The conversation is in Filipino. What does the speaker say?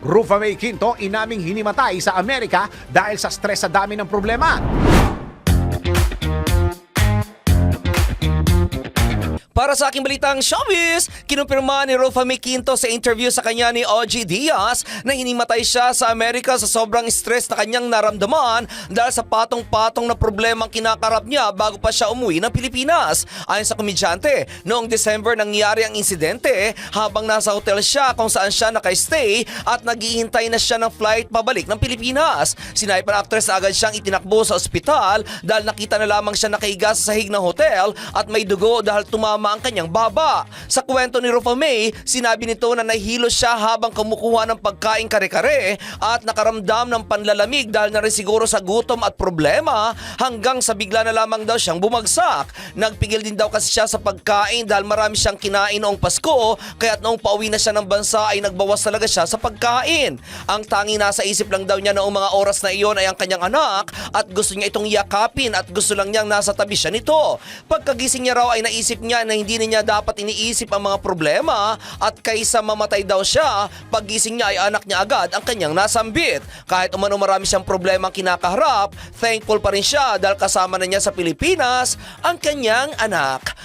Rufa May Quinto inaming hinimatay sa Amerika dahil sa stress sa dami ng problema. Para sa aking balitang showbiz, kinumpirma ni Rufa May sa interview sa kanya ni OG Diaz na hinimatay siya sa Amerika sa sobrang stress na kanyang naramdaman dahil sa patong-patong na problemang kinakarap niya bago pa siya umuwi ng Pilipinas. Ayon sa komedyante, noong December nangyari ang insidente habang nasa hotel siya kung saan siya naka-stay at naghihintay na siya ng flight pabalik ng Pilipinas. Sniper actress agad siyang itinakbo sa ospital dahil nakita na lamang siya nakahiga sa sahig ng hotel at may dugo dahil tumama ang kanyang baba. Sa kwento ni Rufa May, sinabi nito na nahihilo siya habang kumukuha ng pagkain kare-kare at nakaramdam ng panlalamig dahil na rin siguro sa gutom at problema hanggang sa bigla na lamang daw siyang bumagsak. Nagpigil din daw kasi siya sa pagkain dahil marami siyang kinain noong Pasko kaya't noong pauwi na siya ng bansa ay nagbawas talaga siya sa pagkain. Ang tangi nasa isip lang daw niya noong mga oras na iyon ay ang kanyang anak at gusto niya itong yakapin at gusto lang niyang nasa tabi siya nito. Pagkagising niya raw ay naisip niya na hindi niya dapat iniisip ang mga problema at kaysa mamatay daw siya, paggising niya ay anak niya agad ang kanyang nasambit. Kahit umano marami siyang problema ang kinakaharap, thankful pa rin siya dahil kasama na niya sa Pilipinas ang kanyang anak.